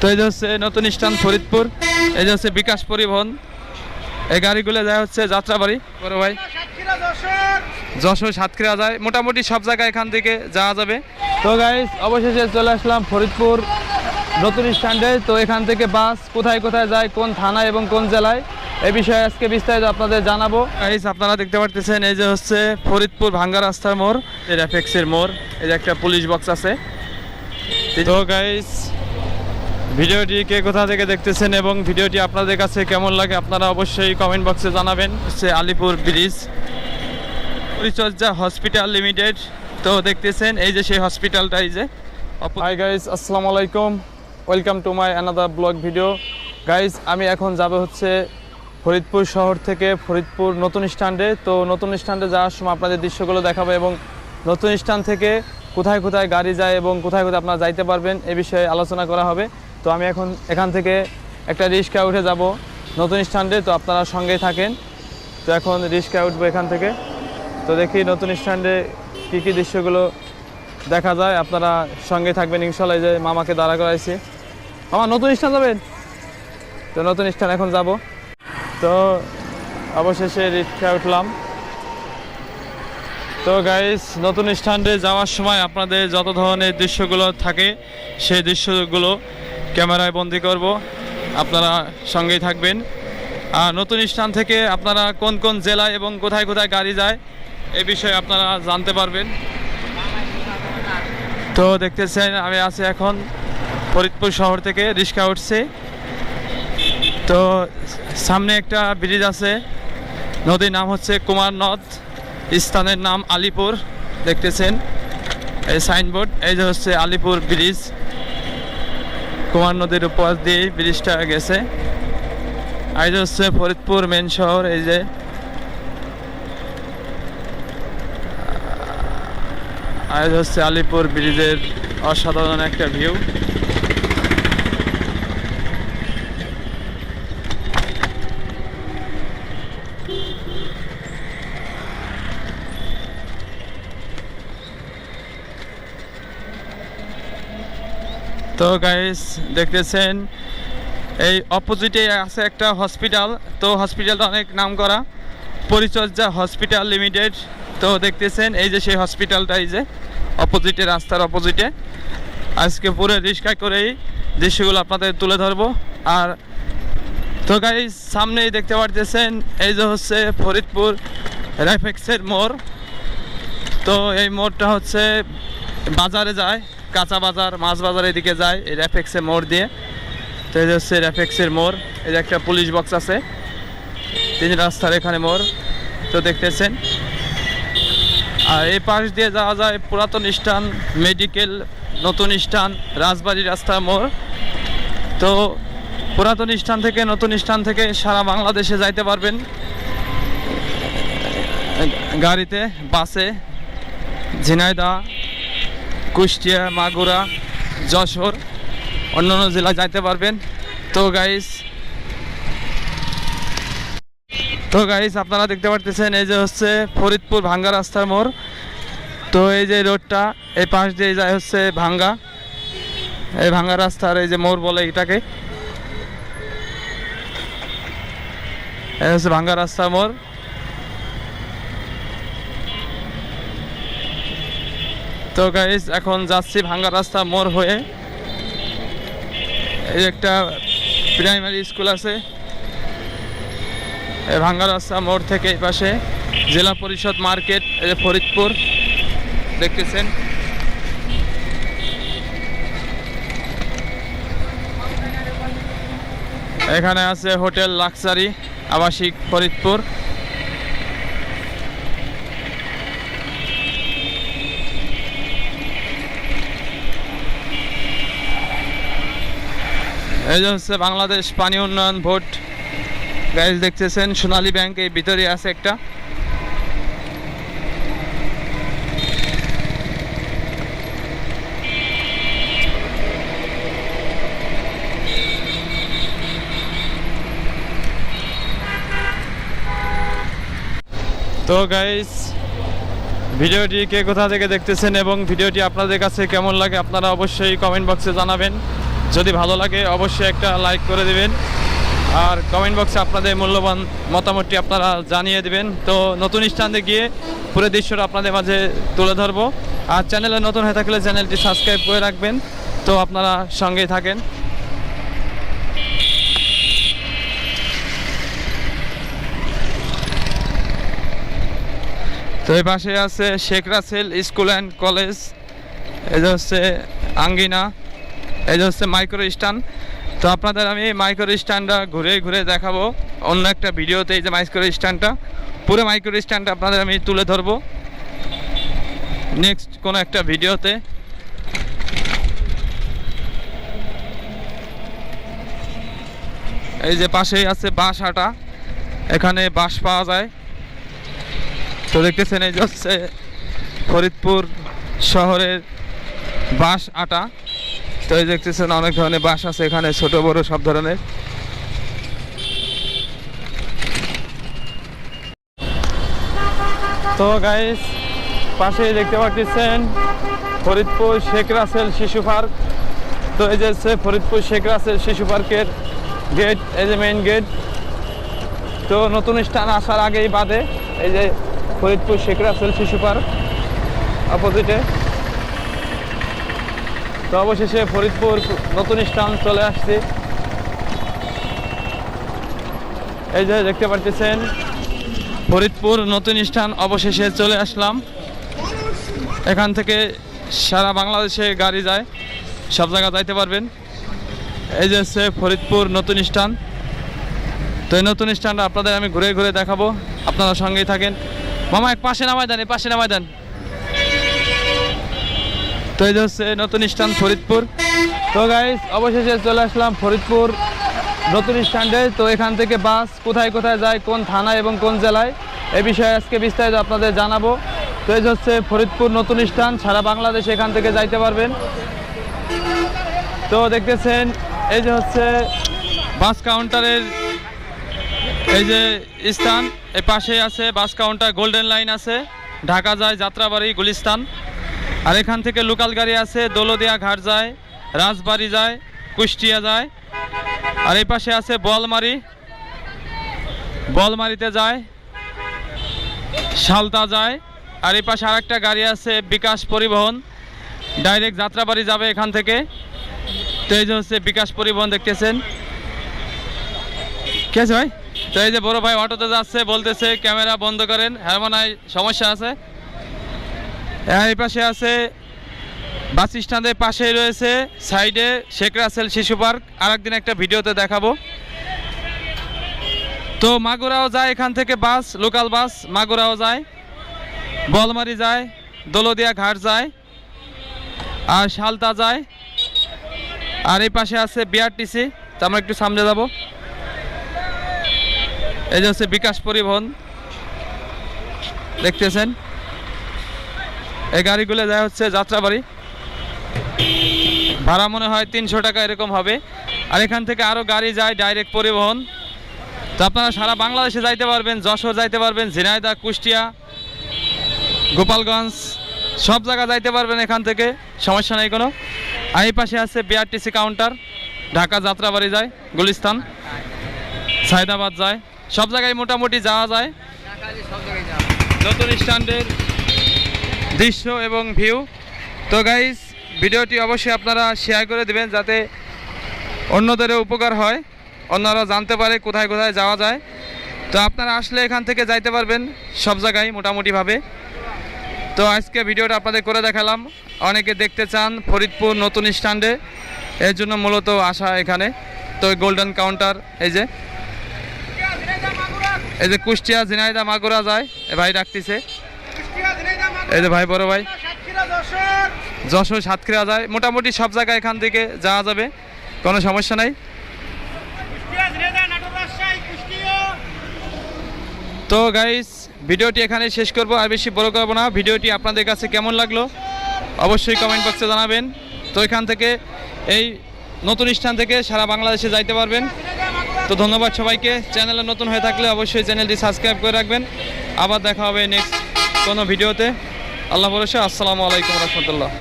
তো এই যে হচ্ছে নতুন স্থান ফরিদপুর, এই যে হচ্ছে বিকাশ পরিবহন। এই গাড়িগুলো যায় হচ্ছে যাত্রাবাড়ি। বড় ভাই। যশোর সাতক্ষীরা যায়। মোটামুটি সব জায়গায় এখান থেকে যাওয়া যাবে। তো গাইস অবশেষে চলে আসলাম ফরিদপুর নতুন স্ট্যান্ডে। তো এখান থেকে বাস কোথায় কোথায় যায়, কোন থানা এবং কোন জেলায় এই বিষয়ে আজকে বিস্তারিত আপনাদের জানাব। গাইস আপনারা দেখতে পারতেছেন এই যে হচ্ছে ফরিদপুর ভাঙ্গা রাস্তার মোড়। র্যাফেক্সের মোড়। এই যে একটা পুলিশ বক্স আছে। তো গাইস ভিডিওটি কে কোথা থেকে দেখতেছেন এবং ভিডিওটি আপনাদের কাছে কেমন লাগে আপনারা অবশ্যই কমেন্ট বক্সে জানাবেন। সে Alipur bridge Paricharya hospital limited তো দেখতেছেন, এই যে সেই হসপিটালটা এই যে হাই গাইস আসসালামু আলাইকুম। Welcome to my another vlog video guys আমি এখন যাব হচ্ছে ফরিদপুর শহর থেকে ফরিদপুর নতুন স্ট্যান্ডে। তো নতুন স্ট্যান্ডে যাওয়ার সময় আপনাদের দৃশ্যগুলো দেখাবো এবং নতুন স্ট্যান্ড থেকে কোথায় কোথায় গাড়ি যায় এবং কোথায় কোথায় আপনারা যাইতে পারবেন এ বিষয়ে আলোচনা করা হবে। তো আমি এখন এখান থেকে একটা রিক্সা উঠে যাব নতুন স্ট্যান্ডে, তো আপনারা সঙ্গেই থাকেন। তো এখন রিক্সা উঠবো এখান থেকে। তো দেখি নতুন স্ট্যান্ডে কী কী দৃশ্যগুলো দেখা যায়। আপনারা সঙ্গে থাকবেন, ইনশাল্লাহ যে মামাকে দাঁড়া করাইছি। মামা, নতুন স্ট্যান্ড যাবেন? তো নতুন স্ট্যান্ড এখন যাব। তো অবশেষে রিক্সা উঠলাম। তো গাইস নতুন স্ট্যান্ডে যাওয়ার সময় আপনাদের যত ধরনের দৃশ্যগুলো থাকে, সেই দৃশ্যগুলো ক্যামেরায় বন্দি করব। আপনারা সঙ্গেই থাকবেন। আর নতুন স্থান থেকে আপনারা কোন কোন জেলায় এবং কোথায় কোথায় গাড়ি যায়, এ বিষয়ে আপনারা জানতে পারবেন। তো দেখতেছেন, আমি আছি এখন ফরিদপুর শহর থেকে, রিক্সা উঠছে। তো সামনে একটা ব্রিজ আছে, নদীর নাম হচ্ছে কুমার নদ, স্থানের নাম আলিপুর, দেখতেছেন। এই সাইনবোর্ড, এই যে হচ্ছে আলিপুর ব্রিজ। কুমার নদীর উপর দিয়ে ব্রিজটা গেছে। আজ হচ্ছে ফরিদপুর মেন শহর, এই যে আজ হচ্ছে আলিপুর ব্রিজের অসাধারণ একটা ভিউ তো গাইস দেখতেছেন, এই অপোজিটে আছে একটা হসপিটাল তো হসপিটালটা অনেক নাম করা পরিচর্যা হসপিটাল লিমিটেড তো দেখতেছেন, এই যে সেই হসপিটালটা এই যে অপোজিটে রাস্তার অপোজিটে আজকে পুরো রিক্সায় করেই দৃশ্যগুলো আপনাদের তুলে ধরবো। আর তো গাইস সামনেই দেখতে পারতেছেন, এই যে হচ্ছে ফরিদপুর রাইফেক্সের মোড়। তো এই মোড়টা হচ্ছে বাজারে যায়। কাঁচা বাজার, মাছ বাজার এদিকে যায়, এই র্যাফেক্সের মোড় দিয়ে। তো এই হচ্ছে র্যাফেক্সের মোড়, এই একটা পুলিশ বক্স আছে, তিন রাস্তার এখানে মোড়, তো দেখতেছেন। আর এই পাশ দিয়ে যাওয়া যায় পুরাতন স্টান মেডিকেল নতুন স্টান রাজবাড়ি রাস্তা মোড়। তো পুরাতন স্থান থেকে নতুন স্থান থেকে সারা বাংলাদেশে যাইতে পারবেন। গাড়িতে, বাসে, ঝিনাইদহ কুষ্টিয়া, মাগুরা, যশোর, অন্যান্য জেলায় যাইতে পারবেন। তো গাইস তো গাইস আপনারা দেখতে পারতেছেন, এই যে হচ্ছে ফরিদপুর ভাঙ্গা রাস্তার মোড়। তো এই যে রোডটা, এই পাশ দিয়ে যায় হচ্ছে ভাঙ্গা। এই ভাঙ্গা রাস্তার এই যে মোড় বলে এটাকে। এই হচ্ছে ভাঙ্গা রাস্তার মোড়। তো গাইস এখন যাচ্ছি ভাঙ্গা রাস্তা মোড় হয়ে। এই একটা প্রাইমারি স্কুল আছে। ভাঙ্গা রাস্তা মোড় থেকে এই পাশে জেলা পরিষদ মার্কেট ফরিদপুর, দেখতেছেন? এখানে আছে হোটেল লাক্সারি, আবাসিক ফরিদপুর। হচ্ছে বাংলাদেশ পানি উন্নয়ন বোর্ড। গাইজ দেখতেছেন সোনালী ব্যাংক, এই ভিতরে আছে একটা। তো গাইস ভিডিওটি কে কোথা থেকে দেখতেছেন এবং ভিডিওটি আপনাদের কাছে কেমন লাগে আপনারা অবশ্যই কমেন্ট বক্সে জানাবেন। যদি ভালো লাগে, অবশ্যই একটা লাইক করে দিবেন। আর কমেন্ট বক্সে আপনাদের মূল্যবান মতামতটি আপনারা জানিয়ে দিবেন। তো নতুন স্ট্যান্ডে গিয়ে পুরো দৃশ্যটা আপনাদের মাঝে তুলে ধরবো। আর চ্যানেলে নতুন হয়ে থাকলে চ্যানেলটি সাবস্ক্রাইব করে রাখবেন। তো আপনারা সঙ্গেই থাকেন। তো এই পাশে আছে Sheikh Russel school and college. এটা হচ্ছে আঙ্গিনা। এই যে হচ্ছে মাইক্রো স্ট্যান্ড তো আপনাদের আমি এই মাইক্রো স্ট্যান্ডটা ঘুরে ঘুরে দেখাবো। অন্য একটা ভিডিওতে এই যে মাইক্রো স্ট্যান্ডটা পুরো মাইক্রো স্ট্যান্ডটা আপনাদের আমি তুলে ধরবো। নেক্সট কোনো একটা ভিডিওতে। এই যে পাশেই আছে বাঁশ আটা এখানে বাঁশ পাওয়া যায়। তো দেখতেছেন এই যে হচ্ছে ফরিদপুর শহরের বাঁশ আটা। তো এই দেখতেছেন, অনেক ধরনের বাস আছে এখানে, ছোট, বড়, সব ধরনের। তো গাইস পাশে দেখতে পাচ্ছেন ফরিদপুর শেখ রাসেল শিশু পার্ক। তো এই যে ফরিদপুর শেখ রাসেল শিশু পার্কের গেট এই যে মেইন গেট তো নতুন স্থান আসার আগেই বাদে এই যে ফরিদপুর শেখ রাসেল শিশু পার্ক অপোজিটে তো অবশেষে ফরিদপুর নতুন স্থান চলে আসছে। এই যে দেখতে পাচ্ছেন ফরিদপুর নতুন স্থান অবশেষে চলে আসলাম। এখান থেকে সারা বাংলাদেশে গাড়ি যায়, সব জায়গা যাইতে পারবেন। এই যে হচ্ছে ফরিদপুর নতুন স্থান। তো এই নতুন স্ট্যান্ড আপনাদের আমি ঘুরে ঘুরে দেখাবো। আপনারা সঙ্গেই থাকেন। মামা, এক পাশে নামাই দেন, এই পাশে নামাই দেন। তো যে হচ্ছে নতুন স্ট্যান্ড ফরিদপুর। তো গাইস অবশেষে চলে আসলাম ফরিদপুর নতুন স্ট্যান্ডে তো এখান থেকে বাস কোথায় কোথায় যায়, কোন থানা এবং কোন জেলায়, এ বিষয়ে আজকে বিস্তারিত আপনাদের জানাব। তো এই হচ্ছে ফরিদপুর নতুন স্ট্যান্ড সারা বাংলাদেশে এখান থেকে যাইতে পারবেন। তো দেখতেছেন, এই যে হচ্ছে বাস কাউন্টারের এই যে স্থান, এ পাশে আছে বাস কাউন্টার গোল্ডেন লাইন আছে। ঢাকা যায় যাত্রাবাড়ি, গুলিস্তান। আর এখান থেকে লোকাল গাড়ি আছে, দোলদিয়া ঘাট যায়, রাজবাড়ি যায়, কুষ্টিয়া যায়। আর এই পাশে আছে বলমারি বলমারিতে যায় শালতা যায়। আর এই পাশে আরেকটা গাড়ি আছে, বিকাশ পরিবহন। ডাইরেক্ট যাত্রাবাড়ি যাবে এখান থেকে। তো এই যে হচ্ছে বিকাশ পরিবহন দেখতেছেন। কে আছে ভাই? তো এই যে বড় ভাই অটোতে যাচ্ছে, বলতেছে, ক্যামেরা বন্ধ করেন। হ্যাঁ মনে হয় সমস্যা আছে। এই পাশে আছে, বাস স্ট্যান্ডের পাশেই রয়েছে, সাইডে শেখ রাসেল শিশু পার্ক। আর একদিন একটা ভিডিওতে দেখাবো। তো মাগুরাও যায় এখান থেকে বাস, লোকাল বাস, মাগুরাও যায়, বলমারি যায়, দোলদিয়া ঘাট যায়, আর শালতা যায়, আর এই পাশে আছে বিআরটিসি তো আমরা একটু সামনে যাব। এই যে হচ্ছে বিকাশ পরিবহন। দেখতেছেন? এই গাড়িগুলো যায় হচ্ছে যাত্রাবাড়ি। ভাড়া মনে হয় তিনশো টাকা এরকম হবে। আর এখান থেকে আরও গাড়ি যায় ডাইরেক্ট পরিবহন। তো আপনারা সারা বাংলাদেশে যাইতে পারবেন যশোর যাইতে পারবেন ঝিনাইদহ কুষ্টিয়া গোপালগঞ্জ সব জায়গা যাইতে পারবেন এখান থেকে সমস্যা নেই কোনো। আর এই পাশে আছে বিআরটিসি কাউন্টার ঢাকা যাত্রাবাড়ি যায় গুলিস্তান সায়দাবাদ যায় সব জায়গায় মোটামুটি যাওয়া যায়। নতুন স্ট্যান্ডের দৃশ্য এবং ভিউ তো গাইস ভিডিওটি অবশ্যই আপনারা শেয়ার করে দেবেন যাতে অন্যদেরও উপকার হয়। অন্যরা জানতে পারে কোথায় কোথায় যাওয়া যায়। তো আপনারা আসলে এখান থেকে যাইতে পারবেন সব জায়গায় মোটামুটিভাবে। তো আজকে ভিডিওটা আপনাদের করে দেখালাম। অনেকে দেখতে চান ফরিদপুর নতুন স্ট্যান্ডে। এর জন্য মূলত আসা এখানে। তো গোল্ডেন কাউন্টার এই যে। এই যে কুষ্টিয়া ঝিনাইদা মাগুরা যায় ভাই ডাকতেছে। এই যে ভাই বড় ভাই। যশোর। সাতক্ষীরা যায়। মোটামুটি সব জায়গায় এখান থেকে যাওয়া যাবে। কোনো সমস্যা নাই। তো গাইস ভিডিওটি এখানে শেষ করব। আর বেশি বড় করব না। ভিডিওটি আপনাদের কাছে কেমন লাগল? অবশ্যই কমেন্ট বক্সে জানাবেন। তো এখান থেকে এই নতুন স্থান থেকে সারা বাংলাদেশে যাইতে পারবেন। তো ধন্যবাদ সবাইকে। চ্যানেলে নতুন হয়ে থাকলে অবশ্যই চ্যানেলটি সাবস্ক্রাইব করে রাখবেন। আবার দেখা হবে নেক্সট কোনো ভিডিওতে। আল্লাহ বলেছে আসসালামু আলাইকুম রহমতুল্লাহ।